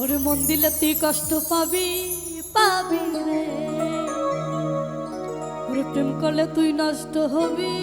ওর মন দিলে তুই কষ্ট পাবি পাবি রে। ওর প্রেম করলে তুই নষ্ট হবি।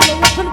যৌবন